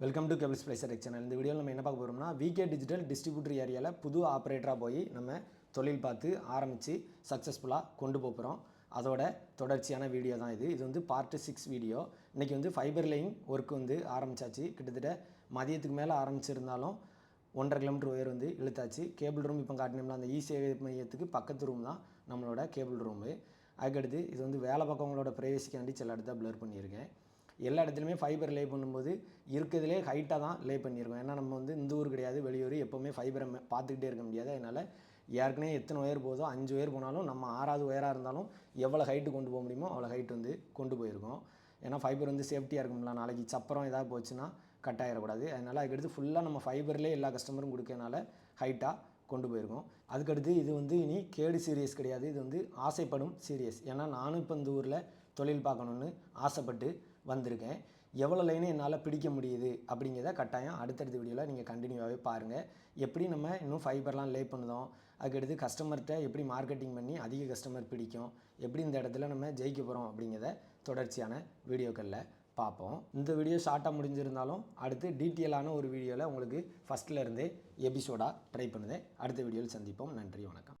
Welcome to couples pleasure channel இந்த வீடியோவில் நம்ம என்ன பார்க்க போகிறோம்னா விகே டிஜிட்டல் டிஸ்ட்ரிபியூட்டர் ஏரியாவில் புது ஆப்ரேட்டராக போய் நம்ம தொழில் பார்த்து ஆரம்பித்து சக்ஸஸ்ஃபுல்லாக கொண்டு போகிறோம் அதோட தொடர்ச்சியான வீடியோ தான் இது. இது வந்து பார்ட்டு சிக்ஸ் வீடியோ இன்றைக்கி வந்து ஃபைபர் லைன் ஒர்க் வந்து ஆரம்பிச்சாச்சு. கிட்டத்தட்ட மதியத்துக்கு மேலே ஆரம்பிச்சிருந்தாலும் ஒன்றரை கிலோமீட்டர் உயர் வந்து இழுத்தாச்சு. கேபிள் ரூம் இப்போ காட்டினோம்னா அந்த இ சேவை மையத்துக்கு பக்கத்து ரூம் தான் நம்மளோட கேபிள் ரூமு அதுக்கடுத்து இது வந்து வேலை பார்க்கவங்களோட ப்ரைவசிக்காண்டி சில இடத்த ப்ளர் பண்ணியிருக்கேன். எல்லா இடத்துலையுமே ஃபைபர் லே பண்ணும்போது இருக்கிறதுலே ஹைட்டாக தான் லே பண்ணியிருக்கோம். ஏன்னா நம்ம வந்து இந்த ஊர் கிடையாது வெளியூர் எப்போவுமே ஃபைபரை பார்த்துக்கிட்டே இருக்க முடியாது. அதனால் ஏற்கனவே எத்தனை உயர் போதோ அஞ்சு உயர் போனாலும் நம்ம ஆறாவது உயராக இருந்தாலும் எவ்வளோ ஹைட்டு கொண்டு போக முடியுமோ அவ்வளோ ஹைட் வந்து கொண்டு போயிருக்கோம். ஏன்னா ஃபைபர் வந்து சேஃப்டியாக இருக்கும்ல. நாளைக்கு சப்பரம் ஏதாவது போச்சுன்னா கட் ஆகிடக்கூடாது அதனால் அதுக்கடுத்து ஃபுல்லாக நம்ம ஃபைபர்லேயே எல்லா கஸ்டமரும் கொடுக்கறனால ஹைட்டாக கொண்டு போயிருக்கோம். அதுக்கடுத்து இது வந்து இனி கேடு சீரியஸ் கிடையாது. இது வந்து ஆசைப்படும் சீரியஸ் ஏன்னா நானும் இப்போ இந்த ஊரில் தொழில் பார்க்கணுன்னு ஆசைப்பட்டு வந்திருக்கேன். எவ்வளோ லைனு என்னால் பிடிக்க முடியுது அப்படிங்கிறத கட்டாயம் அடுத்தடுத்த வீடியோவில் நீங்கள் கண்டினியூவாகவே பாருங்கள் எப்படி நம்ம இன்னும் ஃபைபர்லாம் லே பண்ணுதோம்? அதுக்கடுத்து கஸ்டமர்கிட்ட எப்படி மார்க்கெட்டிங் பண்ணி அதிக கஸ்டமர் பிடிக்கும்? எப்படி இந்த இடத்துல நம்ம ஜெயிக்க போகிறோம் அப்படிங்கிறத தொடர்ச்சியான வீடியோக்களில் பார்ப்போம். இந்த வீடியோ ஷார்ட்டாக முடிஞ்சிருந்தாலும் அடுத்து டீட்டெயிலான ஒரு வீடியோவில் உங்களுக்கு ஃபஸ்ட்டில் இருந்தே எபிசோடாக ட்ரை பண்ணுதேன். அடுத்த வீடியோவில் சந்திப்போம். நன்றி வணக்கம்.